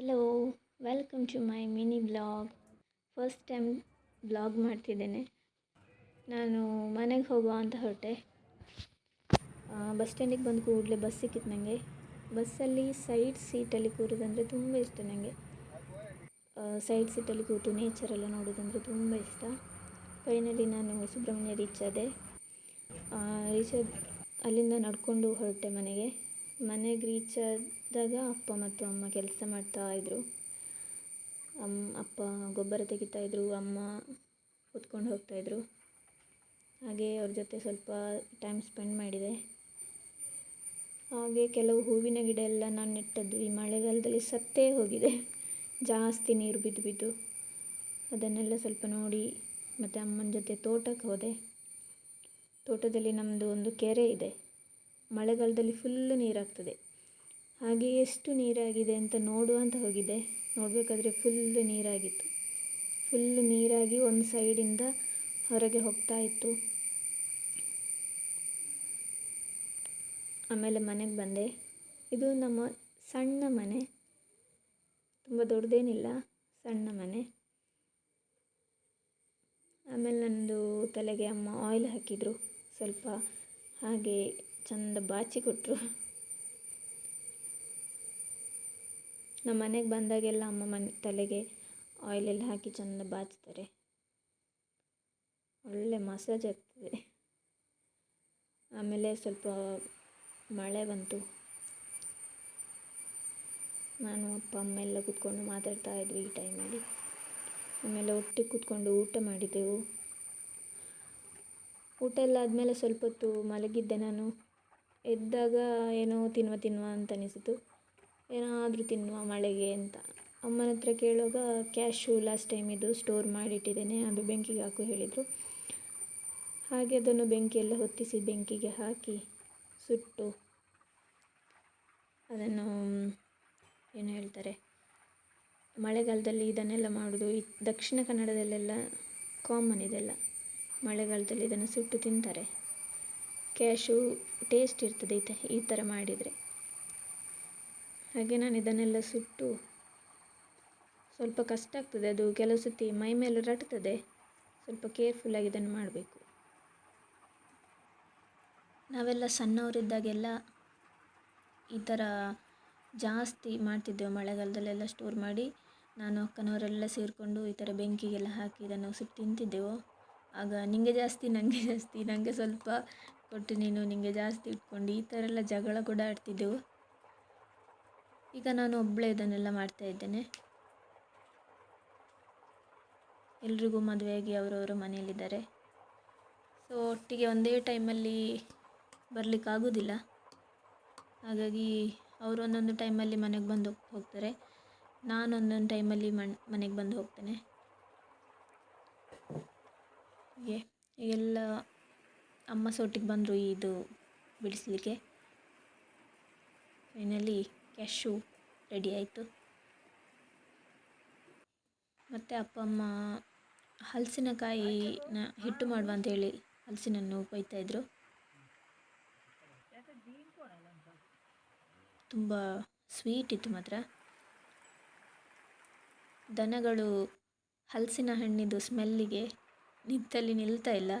Hello welcome to my mini blog first time blog ಮಾಡ್ತಿದ್ದೇನೆ. ನಾನು ಮನೆಗೆ ಹೋಗುವ ಅಂತ ಹೊರಟೆ. ಬಸ್ ಸ್ಟ್ಯಾಂಡಿಗೆ ಬಂದು ಕೂಡಲೇ ಬಸ್ ಸಿಕ್ಕಿತ್ತು ನನಗೆ ಬಸ್ಸಲ್ಲಿ ಸೈಡ್ ಸೀಟಲ್ಲಿ ಕೂರೋದಂದರೆ ತುಂಬ ಇಷ್ಟ ನನಗೆ ಸೈಡ್ ಸೀಟಲ್ಲಿ ಕೂತು ನೇಚರೆಲ್ಲ ನೋಡೋದಂದರೆ ತುಂಬ ಇಷ್ಟ. ಫೈನಲಿ ನಾನು ಸುಬ್ರಹ್ಮಣ್ಯ ರೀಚ್ ಆದೆ. ರೀಚ್ ಅಲ್ಲಿಂದ ನಡ್ಕೊಂಡು ಹೊರಟೆ ಮನೆಗೆ. ಮನೆಗೆ ರೀಚ್ ಆದಾಗ ಅಪ್ಪ ಮತ್ತು ಅಮ್ಮ ಕೆಲಸ ಮಾಡ್ತಾ ಇದ್ದರು ಅಮ್ಮ ಅಪ್ಪ ಗೊಬ್ಬರ ತೆಗಿತಾಯಿದ್ರು ಅಮ್ಮ ಕೂತ್ಕೊಂಡು ಹೋಗ್ತಾಯಿದ್ರು ಹಾಗೆ ಅವ್ರ ಜೊತೆ ಸ್ವಲ್ಪ ಟೈಮ್ ಸ್ಪೆಂಡ್ ಮಾಡಿದೆ. ಹಾಗೆ ಕೆಲವು ಹೂವಿನ ಗಿಡ ಎಲ್ಲ ನಾನು ನೆಟ್ಟದ್ದು. ಈ ಮಳೆಗಾಲದಲ್ಲಿ ಸತ್ತೇ ಹೋಗಿದೆ. ಜಾಸ್ತಿ ನೀರು ಬಿದ್ದು ಬಿದ್ದು. ಅದನ್ನೆಲ್ಲ ಸ್ವಲ್ಪ ನೋಡಿ ಮತ್ತು ಅಮ್ಮನ ಜೊತೆ ತೋಟಕ್ಕೆ ಹೋದೆ. ತೋಟದಲ್ಲಿ ನಮ್ಮದು ಒಂದು ಕೆರೆ ಇದೆ. ಮಳೆಗಾಲದಲ್ಲಿ ಫುಲ್ಲು ನೀರಾಗ್ತದೆ. ಹಾಗೆ ಎಷ್ಟು ನೀರಾಗಿದೆ ಅಂತ ನೋಡು ಅಂತ ಹೋಗಿದ್ದೆ ನೋಡಬೇಕಾದ್ರೆ ಫುಲ್ ನೀರಾಗಿತ್ತು. ಫುಲ್ ನೀರಾಗಿ ಒಂದು ಸೈಡಿಂದ ಹೊರಗೆ ಹೋಗ್ತಾ ಇತ್ತು. ಆಮೇಲೆ ಮನೆಗೆ ಬಂದೆ. ಇದು ನಮ್ಮ ಸಣ್ಣ ಮನೆ. ತುಂಬ ದೊಡ್ಡದೇನಿಲ್ಲ, ಸಣ್ಣ ಮನೆ. ಆಮೇಲೆ ನಂದು ತಲೆಗೆ ಅಮ್ಮ ಆಯಿಲ್ ಹಾಕಿದರು. ಸ್ವಲ್ಪ ಹಾಗೆ ಚಂದ ಬಾಚಿ ಕೊಟ್ಟರು ನಮ್ಮ ಮನೆಗೆ ಬಂದಾಗೆಲ್ಲ ಅಮ್ಮ ಮನೆ, ತಲೆಗೆ ಆಯಿಲೆಲ್ಲ ಹಾಕಿ ಚೆಂದ ಬಾಚ್ತಾರೆ. ಒಳ್ಳೆ ಮಸಾಜ್ ಆಗ್ತದೆ. ಆಮೇಲೆ ಸ್ವಲ್ಪ ಮಳೆ ಬಂತು. ನಾನು, ಅಪ್ಪ, ಅಮ್ಮ ಎಲ್ಲ ಕೂತ್ಕೊಂಡು ಮಾತಾಡ್ತಾ ಇದ್ವಿ ಈ ಟೈಮಲ್ಲಿ ಆಮೇಲೆ ಒಟ್ಟಿಗೆ ಕೂತ್ಕೊಂಡು ಊಟ ಮಾಡಿದೆವು. ಊಟ ಎಲ್ಲ ಆದಮೇಲೆ ಸ್ವಲ್ಪ ಹೊತ್ತು ಮಲಗಿದ್ದೆ ನಾನು. ಎದ್ದಾಗ ಏನೋ ತಿನ್ವ ತಿನ್ನುವ ಅಂತ ಅನಿಸಿತು. ಏನಾದರೂ ತಿನ್ನುವ ಮಳೆಗೆ ಅಂತ. ಅಮ್ಮನ ಹತ್ರ ಕೇಳುವಾಗ, ಕ್ಯಾಶು ಲಾಸ್ಟ್ ಟೈಮ್ ಇದು ಸ್ಟೋರ್ ಮಾಡಿಟ್ಟಿದ್ದೇನೆ, ಅದು ಬೆಂಕಿಗೆ ಹಾಕು ಹೇಳಿದರು. ಹಾಗೆ ಅದನ್ನು ಬೆಂಕಿಯೆಲ್ಲ ಹೊತ್ತಿಸಿ ಬೆಂಕಿಗೆ ಹಾಕಿ ಸುಟ್ಟು ಅದನ್ನು, ಏನು ಹೇಳ್ತಾರೆ, ಮಳೆಗಾಲದಲ್ಲಿ ಇದನ್ನೆಲ್ಲ ಮಾಡೋದು ದಕ್ಷಿಣ ಕನ್ನಡದಲ್ಲೆಲ್ಲ ಕಾಮನ್ ಇದೆಲ್ಲ. ಮಳೆಗಾಲದಲ್ಲಿ ಇದನ್ನು ಸುಟ್ಟು ತಿಂತಾರೆ. ಕ್ಯಾಶು ಟೇಸ್ಟ್ ಇರ್ತದೆ, ಈ ಈ ಥರ ಮಾಡಿದರೆ. ಹಾಗೆ ನಾನು ಇದನ್ನೆಲ್ಲ ಸುಟ್ಟು ಸ್ವಲ್ಪ ಕಷ್ಟ ಆಗ್ತದೆ. ಅದು ಕೆಲವು ಸತಿ ಮೈ ಮೇಲೆ ರಟ್ತದೆ. ಸ್ವಲ್ಪ ಕೇರ್ಫುಲ್ಲಾಗಿ ಇದನ್ನು ಮಾಡಬೇಕು. ನಾವೆಲ್ಲ ಸಣ್ಣವರಿದ್ದಾಗೆಲ್ಲ ಈ ಥರ ಜಾಸ್ತಿ ಮಾಡ್ತಿದ್ದೆವು ಮಳೆಗಾಲದಲ್ಲೆಲ್ಲ ಸ್ಟೋರ್ ಮಾಡಿ. ನಾನು ಅಕ್ಕನವರೆಲ್ಲ ಸೇರಿಕೊಂಡು ಈ ಥರ ಬೆಂಕಿಗೆಲ್ಲ ಹಾಕಿ ಇದನ್ನು ಸುಟ್ಟು ತಿಂತಿದ್ದೆವು. ಆಗ ನಿಮಗೆ ಜಾಸ್ತಿ ನನಗೆ ಜಾಸ್ತಿ ನನಗೆ ಸ್ವಲ್ಪ ಕೊಟ್ಟು ನೀನು ನಿಮಗೆ ಜಾಸ್ತಿ ಇಟ್ಕೊಂಡು ಈ ಥರ ಎಲ್ಲ ಜಗಳ ಕೂಡ ಆಡ್ತಿದ್ದೆವು. ಈಗ ನಾನು ಒಬ್ಬಳೇ ಇದನ್ನೆಲ್ಲ ಮಾಡ್ತಾ ಇದ್ದೇನೆ. ಎಲ್ರಿಗೂ ಮದುವೆಯಾಗಿ ಅವರವರು ಮನೆಯಲ್ಲಿದ್ದಾರೆ. ಸೊ ಒಟ್ಟಿಗೆ ಒಂದೇ ಟೈಮಲ್ಲಿ ಬರಲಿಕ್ಕಾಗೋದಿಲ್ಲ. ಹಾಗಾಗಿ ಅವರು ಒಂದೊಂದು ಟೈಮಲ್ಲಿ ಮನೆಗೆ ಬಂದು ಹೋಗ್ತಾರೆ. ನಾನು ಒಂದೊಂದು ಟೈಮಲ್ಲಿ ಮಣ್, ಮನೆಗೆ ಬಂದು ಹೋಗ್ತೇನೆ. ಹೀಗೆ, ಈಗೆಲ್ಲ ಅಮ್ಮ ಸೊಟ್ಟಿಗೆ ಬಂದರು ಇದು ಬಿಡಿಸ್ಲಿಕ್ಕೆ. ಫೈನಲಿ ಕ್ಯಾಶು ರೆಡಿ ಆಯಿತು. ಮತ್ತು ಅಪ್ಪ ಅಮ್ಮ ಹಲಸಿನಕಾಯಿನ ಹಿಟ್ಟು ಮಾಡುವ ಅಂತೇಳಿ ಹಲಸಿನನ್ನು ಕೊಯ್ತಾಯಿದ್ರು ತುಂಬ ಸ್ವೀಟ್ ಇತ್ತು ಮಾತ್ರ. ದನಗಳು ಹಲಸಿನ ಹಣ್ಣಿದು ಸ್ಮೆಲ್ಲಿಗೆ ನಿಂತಲ್ಲಿ ನಿಲ್ತಾ ಇಲ್ಲ.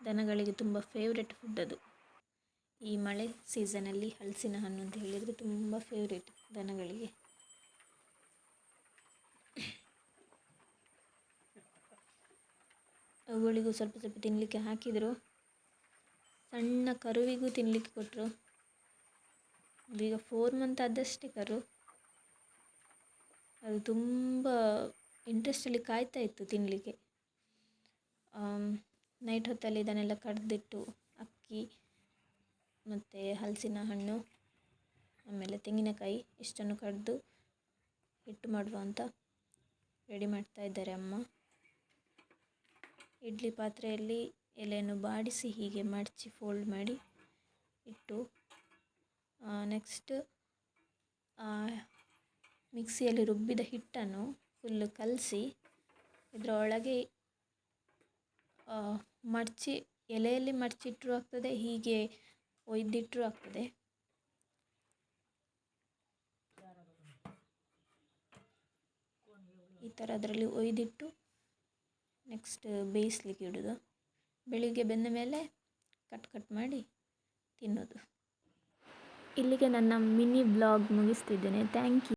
ದನಗಳಿಗೆ ತುಂಬ ಫೇವ್ರೆಟ್ ಫುಡ್ ಅದು. ಈ ಮಳೆ ಸೀಸನಲ್ಲಿ ಹಲಸಿನ ಹಣ್ಣು ಅಂತ ಹೇಳಿದರೆ ತುಂಬ ಫೇವ್ರೇಟ್ ದನಗಳಿಗೆ. ಅವುಗಳಿಗೂ ಸ್ವಲ್ಪ ಸ್ವಲ್ಪ ತಿನ್ನಲಿಕ್ಕೆ ಹಾಕಿದರು. ಸಣ್ಣ ಕರುವಿಗೂ ತಿನ್ನಲಿಕ್ಕೆ ಕೊಟ್ಟರು ಈಗ ಫೋರ್ ಮಂತ್ ಆದಷ್ಟೇ ಕರು. ಅದು ತುಂಬ ಇಂಟ್ರೆಸ್ಟಲ್ಲಿ ಕಾಯ್ತಾ ಇತ್ತು ತಿನ್ನಲಿಕ್ಕೆ ನೈಟ್ ಹೊತ್ತಲ್ಲಿ ಇದನ್ನೆಲ್ಲ ಕಡ್ದಿಟ್ಟು ಅಕ್ಕಿ ಮತ್ತು ಹಲಸಿನ ಹಣ್ಣು, ಆಮೇಲೆ ತೆಂಗಿನಕಾಯಿ ಇಷ್ಟನ್ನು ಕಡೆದು ಹಿಟ್ಟು ಮಾಡುವ ಅಂತ ರೆಡಿ ಮಾಡ್ತಾ ಇದ್ದಾರೆ ಅಮ್ಮ. ಇಡ್ಲಿ ಪಾತ್ರೆಯಲ್ಲಿ ಎಲೆಯನ್ನು ಬಾಡಿಸಿ ಹೀಗೆ ಮಡಚಿ ಫೋಲ್ಡ್ ಮಾಡಿ ಇಟ್ಟು ನೆಕ್ಸ್ಟ್ ಮಿಕ್ಸಿಯಲ್ಲಿ ರುಬ್ಬಿದ ಹಿಟ್ಟನ್ನು ಫುಲ್ಲು ಕಲಸಿ ಇದರೊಳಗೆ ಮಡಚಿ ಎಲೆಯಲ್ಲಿ ಮಡಚಿಟ್ಟರೂ ಆಗ್ತದೆ, ಹೀಗೆ ಒಯ್ದಿಟ್ಟರೂ ಆಗ್ತದೆ. ಈ ಥರ ಅದರಲ್ಲಿ ಒಯ್ದಿಟ್ಟು ನೆಕ್ಸ್ಟ್ ಬೇಯಿಸ್ಲಿಕ್ಕೆ ಇಡೋದು. ಬೆಳಿಗ್ಗೆ ಬೆಂದ ಮೇಲೆ ಕಟ್ ಕಟ್ ಮಾಡಿ ತಿನ್ನೋದು. ಇಲ್ಲಿಗೆ ನನ್ನ ಮಿನಿ ಬ್ಲಾಗ್ ಮುಗಿಸ್ತಿದ್ದೇನೆ. Thank you